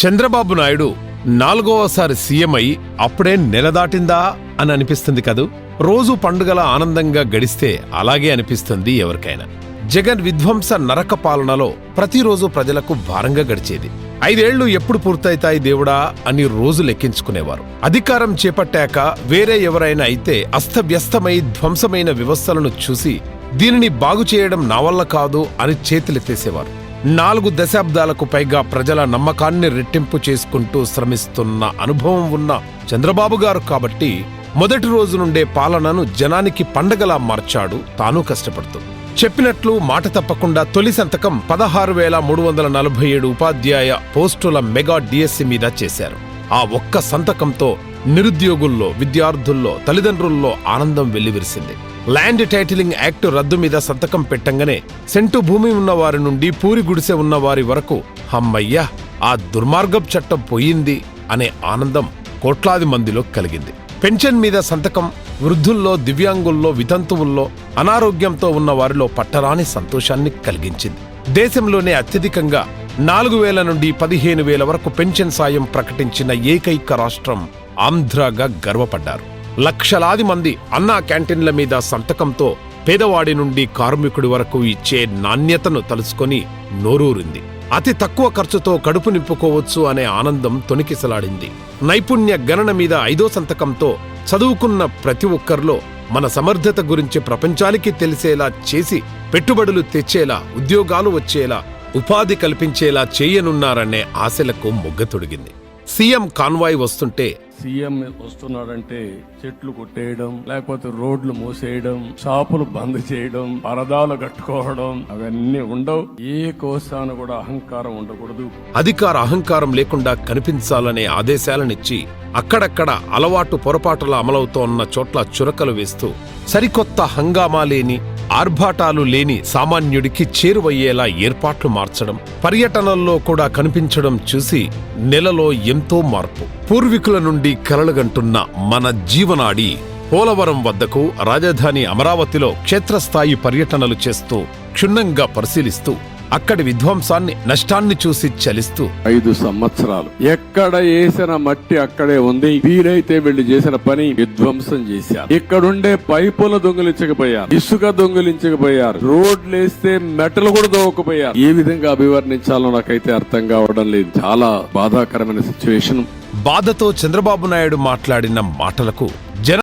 చంద్రబాబు నాయుడు నాలుగోసారి సీఎం అయి అప్పుడే నెల దాటిందా అని అనిపిస్తుంది కదూ? రోజు పండుగల ఆనందంగా గడిస్తే అలాగే అనిపిస్తుంది ఎవరికైనా. జగన్ విధ్వంస నరక పాలనలో ప్రతిరోజు ప్రజలకు భారంగా గడిచేది. ఐదేళ్ళు ఎప్పుడు పూర్తయితాయి దేవుడా అని రోజు లెక్కించుకునేవారు. అధికారం చేపట్టాక వేరే ఎవరైనా అయితే అస్తవ్యస్తమై ధ్వంసమైన వ్యవస్థలను చూసి దీనిని బాగు చేయడం నా వల్ల కాదు అని చేతులెత్తేసేవారు. నాలుగు దశాబ్దాలకు పైగా ప్రజల నమ్మకాన్ని రెట్టింపు చేసుకుంటూ శ్రమిస్తున్న అనుభవం ఉన్న చంద్రబాబు గారు కాబట్టి మొదటి రోజు నుండే పాలనను జనానికి పండగలా మార్చాడు. తాను కష్టపడుతూ చెప్పినట్లు మాట తప్పకుండా తొలి సంతకం పదహారు వేల మూడు వందల నలభై ఏడు ఉపాధ్యాయ పోస్టుల మెగా డిఎస్సి మీద చేశారు. ఆ ఒక్క సంతకంతో నిరుద్యోగుల్లో విద్యార్థుల్లో తల్లిదండ్రుల్లో ఆనందం వెల్లివిరిసింది. ల్యాండ్ టైటిలింగ్ యాక్ట్ రద్దు మీద సంతకం పెట్టంగానే సెంటు భూమి ఉన్నవారి నుండి పూరి గుడిసె ఉన్నవారి వరకు హమ్మయ్యా ఆ దుర్మార్గపు చట్టం పోయింది అనే ఆనందం కోట్లాది మందిలో కలిగింది. పెన్షన్ మీద సంతకం వృద్ధుల్లో దివ్యాంగుల్లో వితంతువుల్లో అనారోగ్యంతో ఉన్న వారిలో పట్టరాని సంతోషాన్ని కలిగించింది. దేశంలోనే అత్యధికంగా నాలుగు వేల నుండి పదిహేను వేల వరకు పెన్షన్ సాయం ప్రకటించిన ఏకైక రాష్ట్రం ఆంధ్రగా గర్వపడ్డారు. లక్షలాది మంది అన్నా క్యాంటీన్ల మీద సంతకంతో పేదవాడి నుండి కార్మికుడి వరకు ఇచ్చే నాణ్యతను తలుసుకొని నోరూరింది. అతి తక్కువ ఖర్చుతో కడుపు నింపుకోవచ్చు అనే ఆనందం తొణికిసలాడింది. నైపుణ్య గణన మీద ఐదో సంతకంతో చదువుకున్న ప్రతి ఒక్కరిలో మన సమర్థత గురించి ప్రపంచానికి తెలిసేలా చేసి పెట్టుబడులు తెచ్చేలా ఉద్యోగాలు వచ్చేలా ఉపాధి కల్పించేలా చేయనున్నారనే ఆశలకు మొగ్గ తొడిగింది. సీఎం కాన్వాయ్ వస్తుంటే సీఎం వస్తున్నాడంటే చెట్లు కొట్టేయడం లేకపోతే రోడ్లు మూసేయడం షాపులు బంద్ చేయడం పరదాలు కట్టుకోవడం అవన్నీ ఉండవు. ఏ కోసాన కూడా అహంకారం ఉండకూడదు. అధికార అహంకారం లేకుండా కనిపించాలనే ఆదేశాలనిచ్చి అక్కడక్కడ అలవాటు పొరపాటుల అమలవుతోన్న చోట్ల చురకలు వేస్తూ సరికొత్త హంగామా లేని ఆర్భాటాలు లేని సామాన్యుడికి చేరువయ్యేలా ఏర్పాట్లు మార్చడం పర్యటనల్లో కూడా కనిపించడం చూసి నెలలో ఎంతో మార్పు. పూర్వీకుల నుండి కలలుగంటున్న మన జీవనాడి పోలవరం వద్దకు రాజధాని అమరావతిలో క్షేత్రస్థాయి పర్యటనలు చేస్తూ క్షుణ్ణంగా పరిశీలిస్తూ అక్కడి విధ్వంసాన్ని నష్టాన్ని చూసి చలిస్తూ. ఐదు సంవత్సరాలు. ఎక్కడ వేసిన మట్టి అక్కడే ఉంది. వీలైతే వీళ్ళు చేసిన పని విధ్వంసం చేశారు. ఇక్కడుండే పైపులు దొంగిలించకపోయారు. ఇసుక దొంగిలించకపోయారు. రోడ్లు వేస్తే మెటలు కూడా దోవకపోయారు ఏ విధంగా అభివర్ణించాలో నాకైతే అర్థం కావడం లేదు. చాలా బాధాకరమైన సిచ్యువేషన్ బాధతో చంద్రబాబు నాయుడు మాట్లాడిన మాటలకు జన